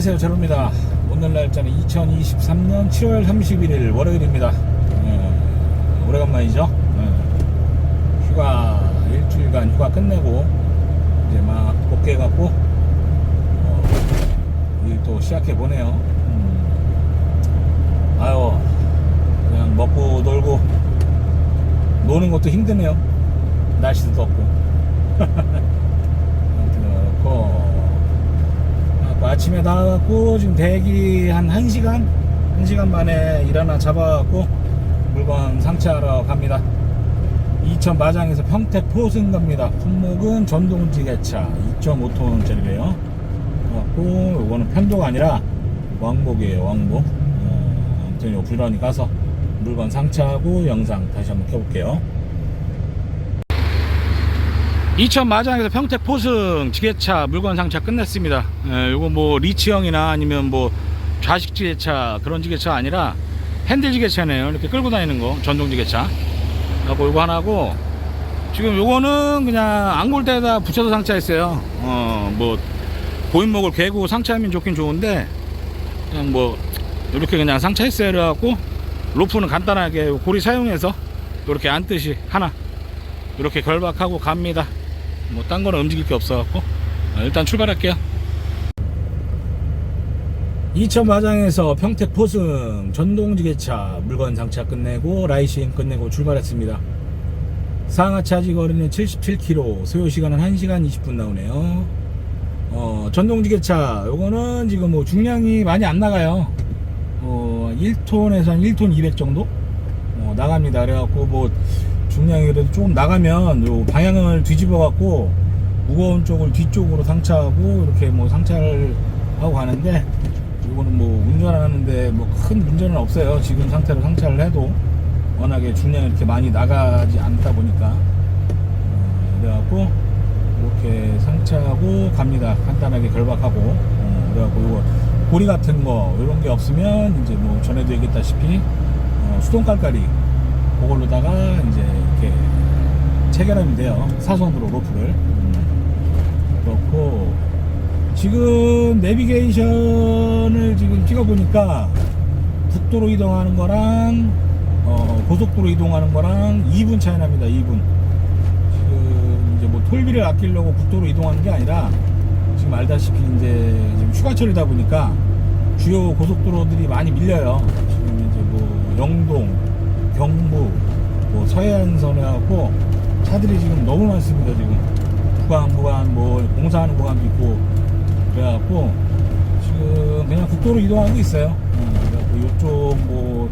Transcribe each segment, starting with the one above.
안녕하세요. 제로입니다. 오늘 날짜는 2023년 7월 31일 월요일입니다. 예, 오래간만이죠? 예, 휴가 일주일간 휴가 끝내고 이제 막 복귀해갖고 어, 일또 시작해 보네요. 음, 아유 그냥 먹고 놀고 노는 것도 힘드네요. 날씨도 덥고 아무튼 그렇고 아, 아침에 나와갖고 지금 대기 한 1시간? 1시간 만에 일 하나 잡아갖고 물건 상차하러 갑니다. 이천 마장에서 평택 포승 갑니다. 품목은 전동지게차 2.5톤짜리래요. 그래갖고 이거는 편도가 아니라 왕복이에요, 왕복. 어, 아무튼 요 불런이 가서 물건 상차하고 영상 다시 한번 켜볼게요. 이천 마장에서 평택 포승 지게차 물건 상차 끝냈습니다. 예, 요거 뭐 리치형이나 아니면 뭐 좌식 지게차 그런 지게차 아니라 핸들 지게차네요. 이렇게 끌고 다니는 거 전동 지게차. 하고 요거 하나고 지금 요거는 그냥 안골대에다 붙여서 상차했어요. 어 뭐 고인목을 개고 상차하면 좋긴 좋은데 그냥 뭐 이렇게 그냥 상차했어요. 그래갖고 로프는 간단하게 고리 사용해서 이렇게 안듯이 하나 이렇게 결박하고 갑니다. 뭐 딴 거는 움직일 게 없어갖고 아, 일단 출발할게요. 이천 마장에서 평택 포승 전동 지게차 물건 장차 끝내고 라이싱 끝내고 출발했습니다. 상하차지 거리는 77km, 소요 시간은 1시간 20분 나오네요. 어, 전동 지게차 요거는 지금 뭐 중량이 많이 안 나가요. 어, 1톤에서 한 1톤 200 정도 어, 나갑니다. 그래갖고 뭐 중량이 그래도 조금 나가면 요 방향을 뒤집어 갖고 무거운 쪽을 뒤쪽으로 상차하고 이렇게 뭐 상차를 하고 가는데 이거는 뭐 운전하는데 뭐 큰 문제는 없어요. 지금 상태로 상차를 해도 워낙에 중량이 이렇게 많이 나가지 않다 보니까 어, 그래갖고 이렇게 상차하고 갑니다. 간단하게 결박하고 어, 그래갖고 이거 고리 같은 거 이런 게 없으면 이제 뭐 전에도 얘기했다시피 어, 수동 깔깔이 그걸로다가 이제 이렇게 체결하면 돼요. 사선으로 로프를. 음, 그렇고 지금 내비게이션을 지금 찍어보니까 국도로 이동하는 거랑 어, 고속도로 이동하는 거랑 2분 차이 납니다. 2분. 지금 이제 뭐 톨비를 아끼려고 국도로 이동하는 게 아니라 지금 알다시피 이제 지금 휴가철이다 보니까 주요 고속도로들이 많이 밀려요. 지금 이제 뭐 영동, 경부, 뭐 서해안선에 갖고 차들이 지금 너무 많습니다. 지금 구간 구간 뭐 공사하는 구간도 있고 그래갖고 지금 그냥 국도로 이동하고 있어요. 이쪽 뭐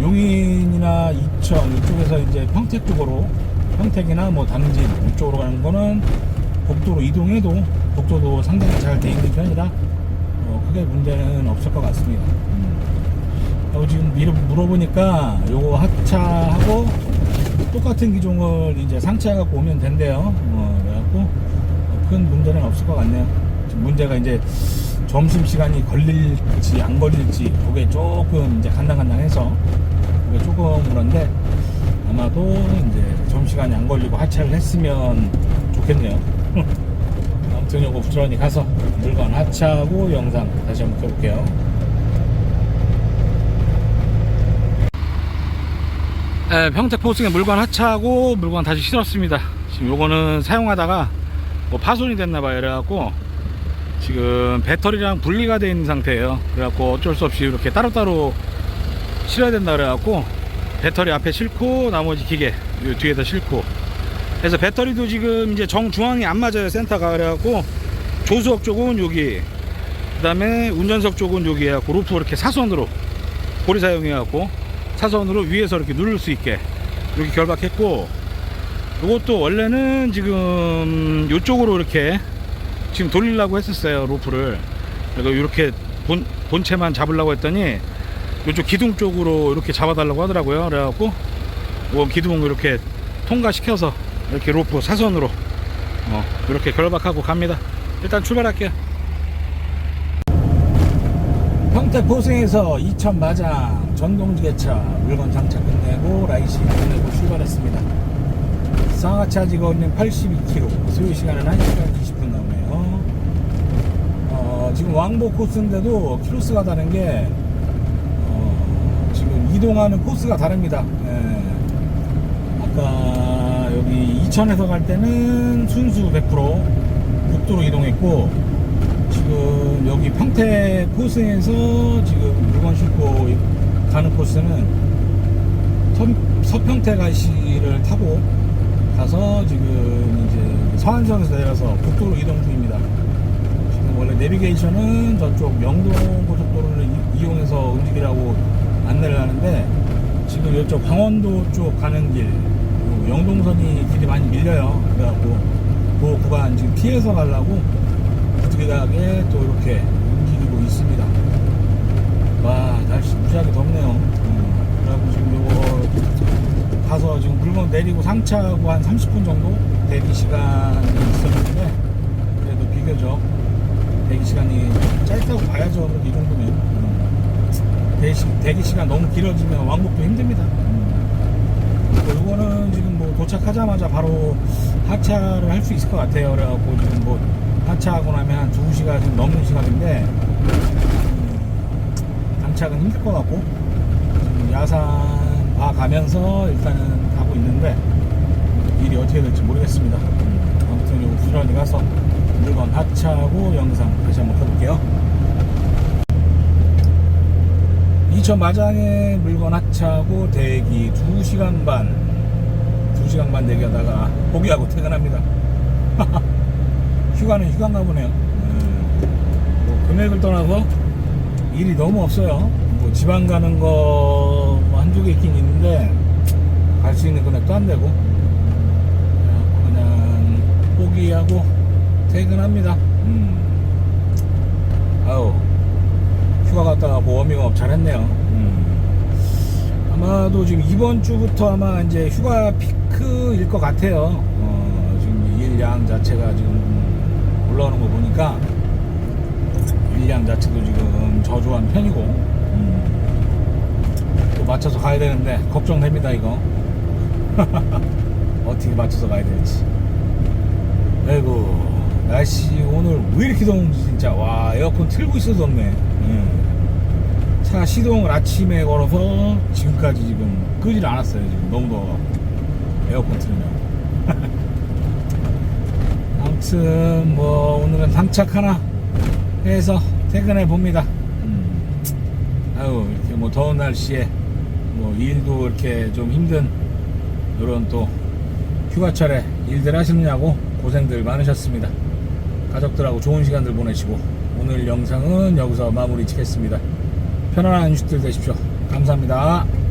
용인이나 이천 이쪽에서 이제 평택 쪽으로 평택이나 뭐 당진 이쪽으로 가는 거는 국도로 이동해도 국도도 상당히 잘 돼 있는 편이라 어, 크게 문제는 없을 것 같습니다. 음. 하고 지금 미리 물어보니까 요거 하차하고 똑같은 기종을 이제 상차해 갖고 오면 된대요. 어, 그래갖고 어, 큰 문제는 없을 것 같네요. 문제가 이제 점심 시간이 걸릴지 안 걸릴지 그게 조금 이제 간당간당해서 그게 조금 그런데 아마도 이제 점심 시간이 안 걸리고 하차를 했으면 좋겠네요. 아무튼 요거 부지런히 가서 물건 하차하고 영상 다시 한번 켜볼게요. 네, 평택 포승에 물건 하차하고 물건 다시 실었습니다. 지금 요거는 사용하다가 뭐 파손이 됐나봐요. 그래갖고 지금 배터리랑 분리가 되어 있는 상태예요. 그래갖고 어쩔 수 없이 이렇게 따로따로 실어야 된다 그래갖고 배터리 앞에 싣고 나머지 기계 요 뒤에다 싣고 그래서 배터리도 지금 이제 정중앙이 안 맞아요. 센터가 그래갖고 조수석 쪽은 여기 그 다음에 운전석 쪽은 여기 해갖고 루프 이렇게 사선으로 고리 사용해갖고 사선으로 위에서 이렇게 누를 수 있게 이렇게 결박했고 이것도 원래는 지금 이쪽으로 이렇게 지금 돌리려고 했었어요 로프를. 그리고 이렇게 본, 본체만 잡으려고 했더니 이쪽 기둥 쪽으로 이렇게 잡아달라고 하더라고요. 그래갖고 이 기둥 이렇게 통과시켜서 이렇게 로프 사선으로 어, 이렇게 결박하고 갑니다. 일단 출발할게요. 평택 포승에서 이천 마장 전동지게차 물건 장착 끝내고 라이시 끝내고 출발했습니다. 상하차지 거리는 82km, 소요 시간은 1시간 20분 나오네요. 어, 지금 왕복 코스인데도 키로수가 다른 게 어, 지금 이동하는 코스가 다릅니다. 예. 아까 여기 이천에서 갈 때는 순수 100% 국도로 이동했고 지금 여기 평택 코스에서 지금 물건 싣고 가는 코스는 서, 서평택 IC를 타고 가서 지금 이제 서안선에서 내려서 국도로 이동 중입니다. 지금 원래 내비게이션은 저쪽 영동 고속도로를 이- 이용해서 움직이라고 안내를 하는데 지금 이쪽 강원도 쪽 가는 길 영동선이 길이 많이 밀려요. 그래갖고 그 구간 지금 피해서 가려고 부득이하게 또 이렇게 움직이고 있습니다. 와 날씨 무지하게 덥네요. 음, 그래갖고 지금 요거 가서 지금 물건 내리고 상차하고 한 30분 정도 대기 시간이 있었는데 그래도 비교적 대기 시간이 짧다고 봐야죠. 이 정도면 음. 대기, 시- 대기 시간 너무 길어지면 왕복도 힘듭니다. 음. 요거는 지금 뭐 도착하자마자 바로 하차를 할 수 있을 것 같아요. 그래갖고 지금 뭐 하차하고 나면 한 2시간 좀 넘는 시간인데 음, 당착은 힘들 것 같고 야산 봐 가면서 일단은 가고 있는데 일이 어떻게 될지 모르겠습니다. 음, 아무튼 요거 부지런히 가서 물건 하차하고 영상 다시 한번 켜볼게요. 이천 마장에 물건 하차하고 대기 2시간 반 2시간 반 대기하다가 포기하고 퇴근합니다. 휴가는 휴가인가 보네요. 음, 뭐 금액을 떠나서 일이 너무 없어요. 뭐 지방 가는 거뭐 한두 개 있긴 있는데 갈 수 있는 금액도 안 되고 그냥 포기하고 퇴근합니다. 음. 아우 휴가 갔다가 뭐 워밍업 잘했네요. 음. 아마도 지금 이번 주부터 아마 이제 휴가 피크일 것 같아요. 어, 지금 일량 자체가 지금 올라오는 거 보니까 일량 자체도 지금 저조한 편이고 음. 또 맞춰서 가야 되는데 걱정됩니다 이거. 어떻게 맞춰서 가야 될지. 아이고 날씨 오늘 왜 이렇게 더운지 진짜 와 에어컨 틀고 있어도 덥네 예. 차 시동을 아침에 걸어서 지금까지 지금 끄질 않았어요 지금 너무 더워갖고 에어컨 틀면 아무튼 뭐 오늘은 당착 하나 해서 퇴근해 봅니다 음. 아유 이렇게 뭐 더운 날씨에 뭐 일도 이렇게 좀 힘든 이런 또 휴가철에 일들 하시느냐고 고생들 많으셨습니다. 가족들하고 좋은 시간들 보내시고 오늘 영상은 여기서 마무리 짓겠습니다. 편안한 휴식들 되십시오. 감사합니다.